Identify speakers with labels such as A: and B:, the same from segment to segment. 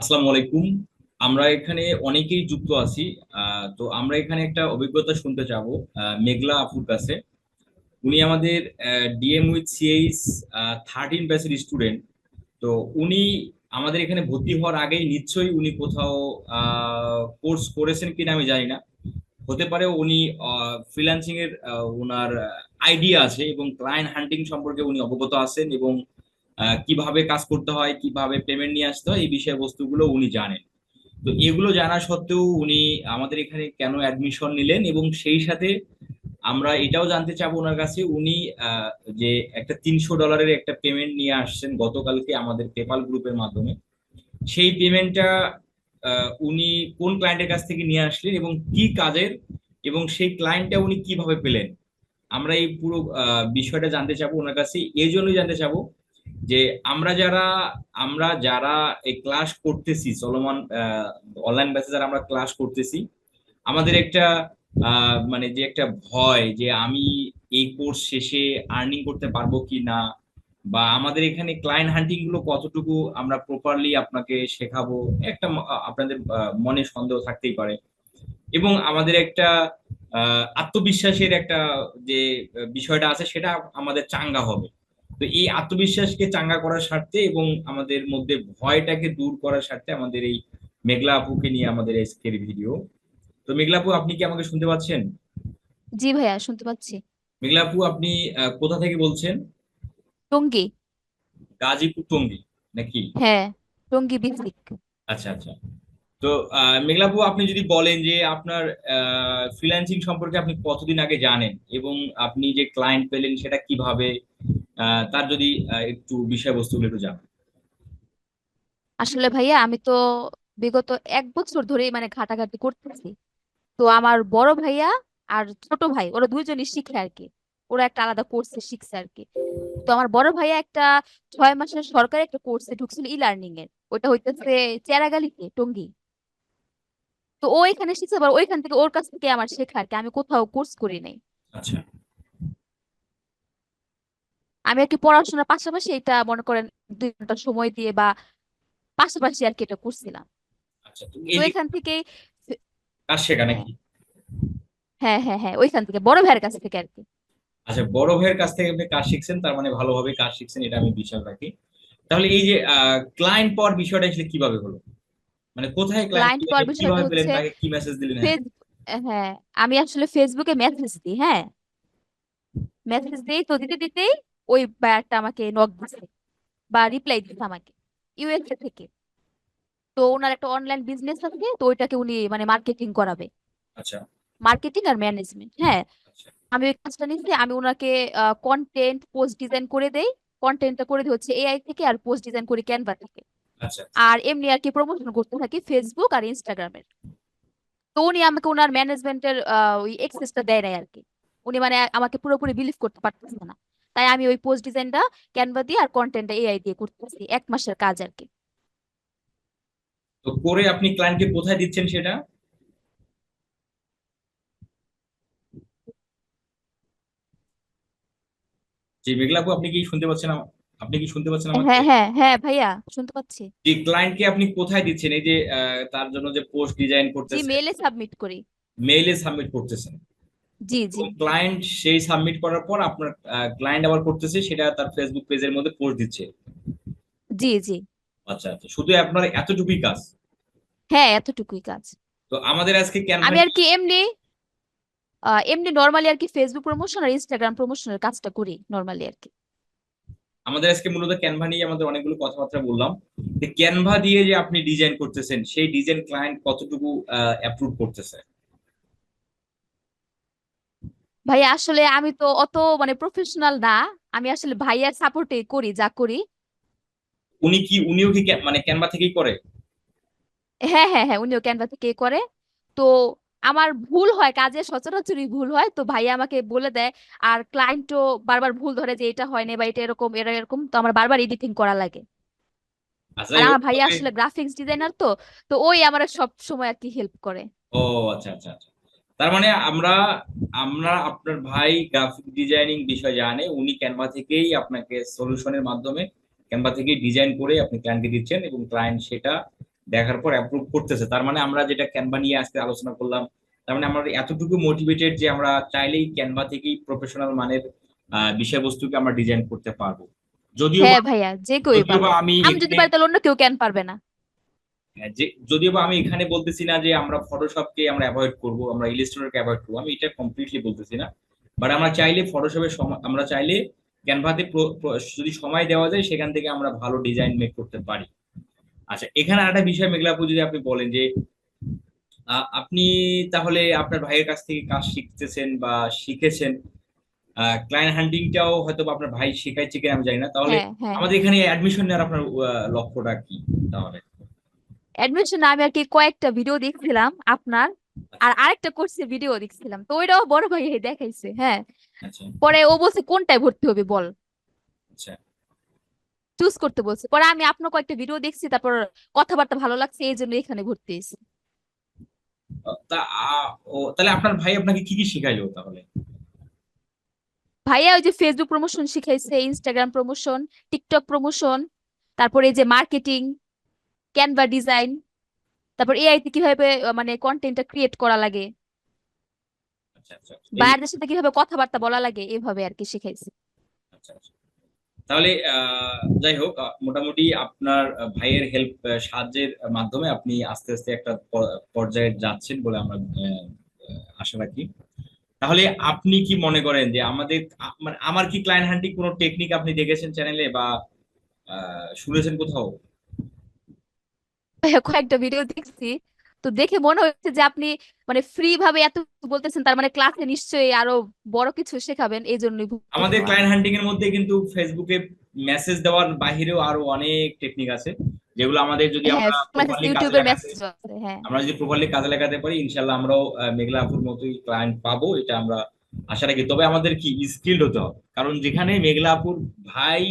A: আসসালামু আলাইকুম। আমরা এখানে অনেকেই যুক্ত আছি তো আমরা এখানে একটা অভিজ্ঞতা শুনতে চাবো মেঘলা আপুর কাছে। উনি আমাদের ডিএম উইথ সিএইচ থার্টিন ব্যাচের স্টুডেন্ট তো উনি আমাদের এখানে ভর্তি হওয়ার আগেই নিশ্চয়ই উনি কোথাও কোর্স করেছেন কিনা আমি জানি না। হতে পারে উনি ফ্রিল্যান্সিং এর ওনার আইডিয়া আছে এবং ক্লায়েন্ট হান্টিং সম্পর্কে উনি অবগত আছেন এবং কীভাবে কাজ করতে হয়, কীভাবে পেমেন্ট নিয়ে আসতে হয়, এই বিষয়বস্তুগুলো উনি জানেন। তো এগুলো জানা সত্ত্বেও উনি আমাদের এখানে কেন অ্যাডমিশন নিলেন এবং সেই সাথে আমরা এটাও জানতে চাবো ওনার কাছে, উনি যে একটা তিনশো ডলারের একটা পেমেন্ট নিয়ে আসছেন গতকালকে আমাদের পেপাল গ্রুপের মাধ্যমে। সেই পেমেন্টটা উনি কোন ক্লায়েন্টের কাছ থেকে নিয়ে আসলেন এবং কি কাজের এবং সেই ক্লায়েন্টটা উনি কীভাবে পেলেন? আমরা এই পুরো বিষয়টা জানতে চাবো ওনার কাছে, এই জন্যই জানতে চাবো যে আমরা যারা আমরা যারা এই ক্লাস করতেছি, চলমান অনলাইন ব্যাচে যারা আমরা ক্লাস করতেছি, আমাদের একটা মানে যে একটা ভয় যে আমি এই কোর্স শেষে আর্নিং করতে পারব কি না বা আমাদের এখানে ক্লায়েন্ট হান্টিংগুলো কতটুকু আমরা প্রপারলি আপনাকে শেখাবো, একটা আপনাদের মনে সন্দেহ থাকতেই পারে। এবং আমাদের একটা আত্মবিশ্বাসের একটা যে বিষয়টা আছে, সেটা আমাদের চাঙ্গা হবে। তো এই আত্মবিশ্বাসকে চাঙ্গা করার স্বার্থে এবং আমাদের মধ্যে ভয়টাকে দূর করার স্বার্থে আমাদের এই মেঘলা আপুকে নিয়ে আমাদের আজকের ভিডিও। তো মেঘলা আপু আপনি কি আমাকে শুনতে পাচ্ছেন?
B: জি ভাইয়া শুনতে পাচ্ছি।
A: মেঘলা আপু আপনি কোথা থেকে বলছেন?
B: টঙ্গী।
A: গাজীপুর টঙ্গী নাকি?
B: হ্যাঁ টঙ্গী বিসিক
A: আচ্ছা আচ্ছা। তো মেঘলা আপু আপনি যদি বলেন যে আপনার ফ্রিল্যান্সিং সম্পর্কে আপনি কতদিন আগে জানেন এবং আপনি যে ক্লায়েন্ট পেলেন সেটা কীভাবে তার যদি একটু বিষয়বস্তুগুলো একটু জানান
B: আসলে ভাইয়া আমি তো বিগত এক বছর ধরেই মানে ঘাটাঘাটি করতেছি। তো আমার বড় ভাইয়া আর ছোট ভাই ওরা দুইজনই শিখে আর কি। ওরা একটা আলাদা কোর্সে শিখছে আর কি। তো আমার বড় ভাইয়া একটা ছয় মাসের সরকারি একটা কোর্সে ঢুকছিল ই লার্নিং এর। ওইটা হইতেছে চেরাগালিতে টঙ্গি। তো ও এখানে শিখছে আবার ওইখান থেকে ওর কাছ থেকে আমার শেখা আর কি। আমি কোথাও কোর্স করি নাই।
A: আচ্ছা।
B: আমি আর কি পড়াশোনার পাশাপাশি এটা মনে করেন দুই ঘণ্টা সময় দিয়ে বা পাশাপাশি আর কি এটা করছিলাম।
A: আচ্ছা তো
B: এখান থেকে
A: কাজ শেখা
B: হ্যাঁ হ্যাঁ হ্যাঁ হ্যাঁ ওইখান থেকে বড় ভাইয়ের কাছ থেকে আর কি।
A: আচ্ছা বড় ভাইয়ের কাছ থেকে আপনি কাজ শিখছেন তার মানে ভালোভাবে কাজ শিখছেন এটা আমি বিশ্বাস রাখি। তাহলে এই যে ক্লায়েন্ট পাওয়ার বিষয়টা আসলে কীভাবে হলো? মানে কোথায় ক্লায়েন্ট
B: পাওয়ার বিষয়টা হচ্ছে
A: তাকে কি মেসেজ দিলেন হ্যাঁ
B: হ্যাঁ আমি আসলে ফেসবুকে মেসেজ দিই হ্যাঁ। মেসেজ দিই তো দিতে দিতেই ওই ভাইয়াটা আমাকে নক দিছে বা রিপ্লাই দিছে আমাকে ইউএসএ থেকে। তো ওনার একটা অনলাইন বিজনেস আছে তো ওইটাকে উনি মানে মার্কেটিং করাবে।
A: আচ্ছা।
B: মার্কেটিং আর ম্যানেজমেন্ট হ্যাঁ।
A: আচ্ছা।
B: আমি ওই কাজটা নিচ্ছি আমি ওনাকে কন্টেন্ট পোস্ট ডিজাইন করে দেই। কন্টেন্টটা করে দিই হচ্ছে এআই থেকে আর পোস্ট ডিজাইন করি ক্যানভা থেকে।
A: আচ্ছা।
B: আর এমনি আর কি প্রমোশন করতে থাকি ফেসবুক আর ইনস্টাগ্রামের তো উনি আমাকে ওনার ম্যানেজমেন্টের ওই এক্সেসটা দেয় নাই আর কি। উনি মানে আমাকে পুরোপুরি বিলিভ করতে পারতেছে না। তাই আমি ওই পোস্ট ডিজাইনটা ক্যানভা দিয়ে আর কন্টেন্টটা এআই দিয়ে করতেছি এক মাসের কাজ আর কি।
A: তো করে আপনি ক্লায়েন্টকে কোথায় দিচ্ছেন সেটা? জি মেঘলা আপু আপনি কি শুনতে পাচ্ছেন আপনি কি শুনতে পাচ্ছেন আমাকে
B: হ্যাঁ হ্যাঁ হ্যাঁ ভাইয়া শুনতে পাচ্ছি।
A: যে ক্লায়েন্টকে আপনি কোথায় দিচ্ছেন? এই যে তার জন্য যে পোস্ট ডিজাইন করতেছেন
B: জি মেইলে সাবমিট করি।
A: মেইলে সাবমিট করতেছেন।
B: জি জি।
A: ক্লায়েন্ট সেই সাবমিট করার পর আপনার ক্লায়েন্ট আবার করতেছে সেটা তার ফেসবুক পেজের মধ্যে পোস্ট দিচ্ছে।
B: জি জি।
A: আচ্ছা আচ্ছা শুধু আপনার এতটুকুই কাজ?
B: হ্যাঁ এতটুকুই কাজ।
A: তো আমাদের আজকে কেন
B: আমি আর কি এমনি এমনি নর্মালি আর কি ফেসবুক প্রমোশন আর ইনস্টাগ্রাম প্রমোশনের কাজটা করি নর্মালি আর কি।
A: আমাদের আজকে মূলত ক্যানভা নিয়ে আমাদের অনেকগুলো কথাবার্তা বললাম। যে ক্যানভা দিয়ে যে আপনি ডিজাইন করতেছেন সেই ডিজাইন ক্লায়েন্ট কতটুকু অ্যাপ্রুভ করতেছে?
B: ভাই আসলে আমি তো অত মানে প্রফেশনাল না। আমি আসলে ভাইয়ার সাপোর্টে করি যা করি।
A: উনি কি উনিও কি ক্যা- মানে ক্যানভা থেকেই করে?
B: হ্যাঁ হ্যাঁ হ্যাঁ উনিও ক্যানভা থেকে করে। তো আমার ভুল হয় কাজে সচরাচরই ভুল হয়। তো ভাইয়া আমাকে বলে দেয় আর ক্লায়েন্টও বারবার ভুল ধরে যে এটা হয় না বা এটা এরকম এটা এরকম। তো আমার বারবার এডিটিং করা লাগে।
A: আচ্ছা
B: আর
A: যাই হোক,
B: আমার ভাইয়া
A: তবে-
B: আসলে গ্রাফিক্স ডিজাইনার তো তো ওই আমার সব সময় আর কি হেল্প করে।
A: ও আচ্ছা আচ্ছা আচ্ছা। তার মানে আমরা আমরা আপনার ভাই গ্রাফিক ডিজাইনিং বিষয় জানে উনি ক্যানভা থেকেই আপনাকে সলিউশনের মাধ্যমে ক্যানভা থেকেই ডিজাইন করে আপনি ক্লায়েন্টকে দিচ্ছেন এবং ক্লায়েন্ট সেটা দেখার পর অ্যাপ্রুভ করতেছে। তার মানে আমরা যেটা ক্যানভা নিয়ে আজকে আলোচনা করলাম তার মানে আমরা এতটুকু মোটিভেটেড যে আমরা চাইলেই ক্যানভা থেকেই প্রফেশনাল মানের বিষয়বস্তুকে আমরা ডিজাইন করতে পারব। যদিও
B: হ্যাঁ ভাইয়া যে পারবে
A: আমি
B: আমি যদি পারি তাহলে অন্য কেউ কেন পারবে না।
A: যে যদিও বা আমি এখানে বলতেছি না যে আমরা ফটোশপকে আমরা অ্যাভয়েড করব আমরা ইলাস্ট্রেটরকে অ্যাভয়েড করব আমি এটা কমপ্লিটলি বলতেছি না। বাট আমরা চাইলে ফটোশপের আমরা চাইলে ক্যানভাতে যদি সময় দেওয়া যায় সেখান থেকে আমরা ভালো ডিজাইন মেক করতে পারি। আচ্ছা এখানে একটা বিষয় মেঘলাপু যদি আপনি বলেন যে আপনি তাহলে আপনার ভাইয়ের কাছ থেকে কাজ শিখতেছেন বা শিখেছেন ক্লায়েন্ট হান্টিংটাও হয়তো বা আপনার ভাই শেখাইছে কিনা আমি জানি না। তাহলে
B: হ্যাঁ হ্যাঁ।
A: আমাদের এখানে অ্যাডমিশন নেওয়ার আপনার লক্ষ্যটা কি তাহলে?
B: অ্যাডমিশন আমি আর কি কয়েকটা ভিডিও দেখছিলাম আপনার আর আরেকটা কোর্সের ভিডিও দেখছিলাম। তো ওইটাও বড় ভাই দেখাইছে হ্যাঁ।
A: আচ্ছা।
B: পরে ও বলছে কোনটায় ভর্তি হবে বল?
A: আচ্ছা।
B: চুজ করতে বলছে। পরে আমি আপনার কয়েকটা ভিডিও দেখছি তারপর কথাবার্তা ভালো লাগছে এই জন্য এখানে ভর্তি হয়েছি।
A: তাহলে আপনার ভাই আপনাকে কি কি শিখাইলো তাহলে?
B: ভাইয়া ওই যে ফেসবুক প্রমোশন শিখাইছে ইনস্টাগ্রাম প্রমোশন টিকটক প্রমোশন তারপরে এই যে মার্কেটিং ক্যানভা ডিজাইন তারপর এআই তে কীভাবে মানে কন্টেন্টটা ক্রিয়েট করা লাগে?
A: আচ্ছা আচ্ছা
B: বায়ারদের সাথে কীভাবে কথাবার্তা বলা লাগে এভাবে আর কি শিখাইছে।
A: আচ্ছা আচ্ছা। তাহলে যাই হোক মোটামুটি আপনার ভাইয়ের হেল্প সাহায্যের মাধ্যমে আপনি আস্তে আস্তে একটা পর্যায়ে যাচ্ছেন বলে আমরা আশা রাখি। তাহলে আপনি কি মনে করেন যে আমাদের মানে আমার কি ক্লায়েন্ট হান্টিং কোনো টেকনিক আপনি দেখেছেন চ্যানেলে বা শুনেছেন কোথাও?
B: কয়েকটা ভিডিও দেখছি। তো দেখে মনে হচ্ছে যে আপনি মানে ফ্রি ভাবে এত বলতেছেন তার মানে ক্লাসে নিশ্চয়ই আরও বড় কিছু শেখাবেন এই জন্যই
A: আমাদের। ক্লায়েন্ট হান্টিং এর মধ্যে কিন্তু ফেসবুকে মেসেজ দেওয়ার বাহিরেও আরও অনেক টেকনিক আছে যেগুলো আমাদের যদি
B: হ্যাঁ
A: আমরা
B: হ্যাঁ।
A: আমরা যদি প্রপারলি কাজে লাগাতে পারি ইনশাল্লাহ আমরাও মেঘলা আপুর মতোই ক্লায়েন্ট পাবো এটা আমরা আশা রাখি। তবে আমাদের কি স্কিল্ড হতে হবে। কারণ যেখানে মেঘলা আপুর ভাই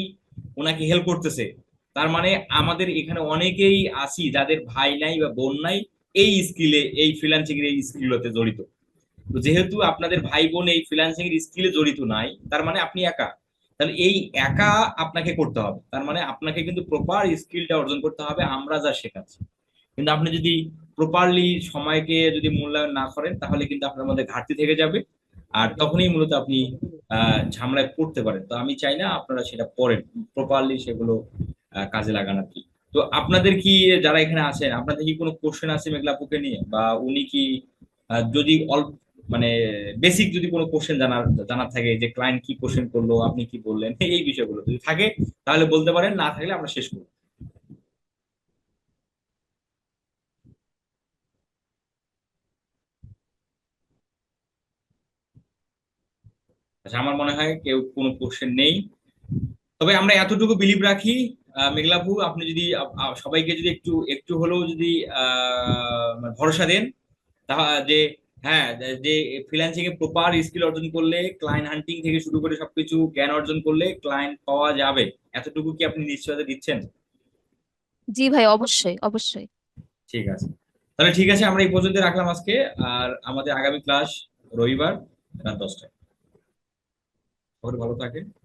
A: ওনাকে হেল্প করতেছে তার মানে আমাদের এখানে অনেকেই আসি যাদের ভাই নাই বা বোন নাই এই স্কিলে এই ফ্রিল্যান্সিং এর এই স্কিলতে জড়িত। তো যেহেতু আপনাদের ভাই বোন এই ফ্রিল্যান্সিং এর স্কিলে জড়িত নাই, তার মানে আপনি একা। তাহলে এই একা আপনাকে করতে হবে। তার মানে আপনাকে কিন্তু প্রপার স্কিলটা অর্জন করতে হবে, আমরা যা শেখাচ্ছি। কিন্তু আপনি যদি প্রপারলি সময়কে যদি মূল্যায়ন না করেন, তাহলে কিন্তু আপনার মধ্যে ঘাটতি থেকে যাবে। আর তখনই মূলত আপনি ঝামেলায় পড়তে পারেন। তো আমি চাই না আপনারা সেটা পড়েন। প্রপারলি সেগুলো কাজে লাগান আর কি। তো আপনাদের কি যারা এখানে আছেন আপনাদের কি কোনো কোশ্চেন আছে মেঘলাপুকে নিয়ে? বা উনি কি যদি অল্প মানে বেসিক যদি কোনো কোশ্চেন জানার জানার থাকে যে ক্লায়েন্ট কি কোশ্চেন করল, আপনি কি বললেন, এই বিষয়গুলো যদি থাকে, তাহলে বলতে পারেন, না থাকলে আমরা শেষ করব। আচ্ছা আমার মনে হয় কেউ কোনো কোশ্চেন নেই। তবে আমরা এতটুকু বিলিভ রাখি আহ, মেঘলাপু আপনি যদি সবাইকে যদি একটু একটু হলেও যদি আহ, ভরসা দেন তা যে হ্যাঁ যে- ফ্রিল্যান্সিং এ প্রপার স্কিল অর্জন করলে ক্লায়েন্ট হান্টিং থেকে শুরু করে সবকিছু জ্ঞান অর্জন করলে ক্লায়েন্ট পাওয়া যাবে। এতটুকু কি আপনি নিশ্চয়তা দিচ্ছেন?
B: জি ভাই অবশ্যই অবশ্যই।
A: ঠিক আছে। তাহলে ঠিক আছে আমরা এই পর্যন্ত রাখলাম আজকে আর আমাদের আগামী ক্লাস রবিবার রাত দশটায়। ভালো হাফেজ।